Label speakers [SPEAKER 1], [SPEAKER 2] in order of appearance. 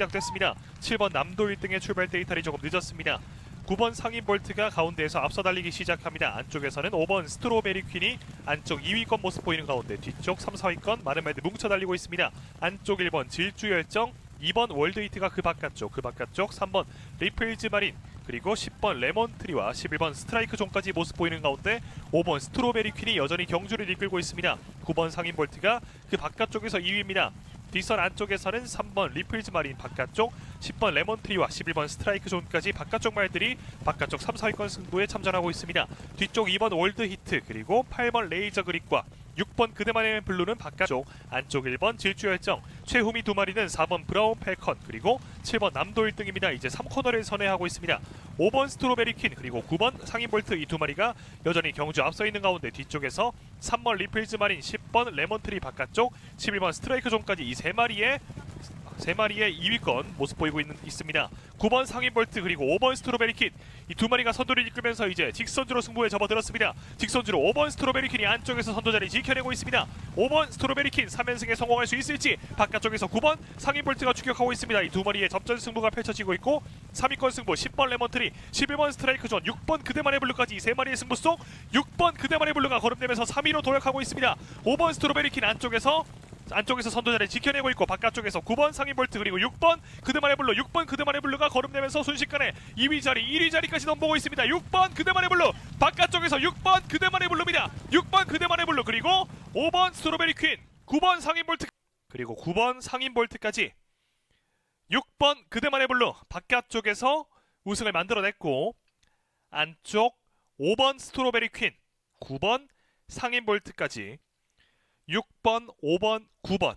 [SPEAKER 1] 시작됐습니다. 7번 남도 1등의 출발 데이터리 조금 늦었습니다. 9번 상인 볼트가 가운데에서 앞서 달리기 시작합니다. 안쪽에서는 5번 스트로베리 퀸이 안쪽 2위권 모습 보이는 가운데 뒤쪽 3, 4위권 많은 말들 뭉쳐 달리고 있습니다. 안쪽 1번 질주 열정 2번 월드히트가 그 바깥쪽 그 바깥쪽 3번 리플즈 마린 그리고 10번 레몬트리와 11번 스트라이크 존까지 모습 보이는 가운데 5번 스트로베리 퀸이 여전히 경주를 이끌고 있습니다. 9번 상인 볼트가 그 바깥쪽에서 2위입니다. 뒷선 안쪽에서는 3번 리플즈 마린 바깥쪽 10번 레몬트리와 11번 스트라이크 존까지 바깥쪽 말들이 바깥쪽 3, 4위권 승부에 참전하고 있습니다. 뒤쪽 2번 월드 히트 그리고 8번 레이저 그립과 6번 그대만의 블루는 바깥쪽 안쪽 1번 질주열정 최후미 두 마리는 4번 브라운 펠컨 그리고 7번 남도 1등입니다. 이제 3코너를 선회하고 있습니다. 5번 스트로베리 퀸 그리고 9번 상인 볼트 이 두 마리가 여전히 경주 앞서 있는 가운데 뒤쪽에서 3번 리플즈 마린 10번 레몬트리 바깥쪽 11번 스트라이크 존까지 이 세 마리의 세 마리의 2위권 모습 보이고 있는, 있습니다. 9번 상인 볼트 그리고 5번 스트로베리 퀸이두 마리가 선두를 이끌면서 이제 직선주로 승부에 접어들었습니다. 직선주로 5번 스트로베리 퀸이 안쪽에서 선두 자리 지켜내고 있습니다. 5번 스트로베리 퀸 3연승에 성공할 수 있을지 바깥쪽에서 9번 상인 볼트가 추격하고 있습니다. 이 두 마리의 접전 승부가 펼쳐지고 있고 3위권 승부 10번 레몬트리 11번 스트라이크 존 6번 그대만의 블루까지 이세 마리의 승부 속 6번 그대만의 블루가 거름되면서 3위로 도약하고 있습니다. 5번 스트로베리 퀸 안쪽에서 안쪽에서 선두자리 지켜내고 있고 바깥쪽에서 9번 상인 볼트 그리고 6번 그드만의 블루 6번 그드만의 블루가 거름내면서 순식간에 2위 자리 1위 자리까지 넘보고 있습니다. 6번 그드만의 블루 바깥쪽에서 6번 그드만의 블루입니다. 6번 그드만의 블루 그리고 5번 스트로베리 퀸 9번 상인 볼트 그리고 9번 상인 볼트까지 6번 그대만의 블루 바깥쪽에서 우승을 만들어냈고 안쪽 5번 스트로베리 퀸 9번 상인 볼트까지 6번, 5번, 9번,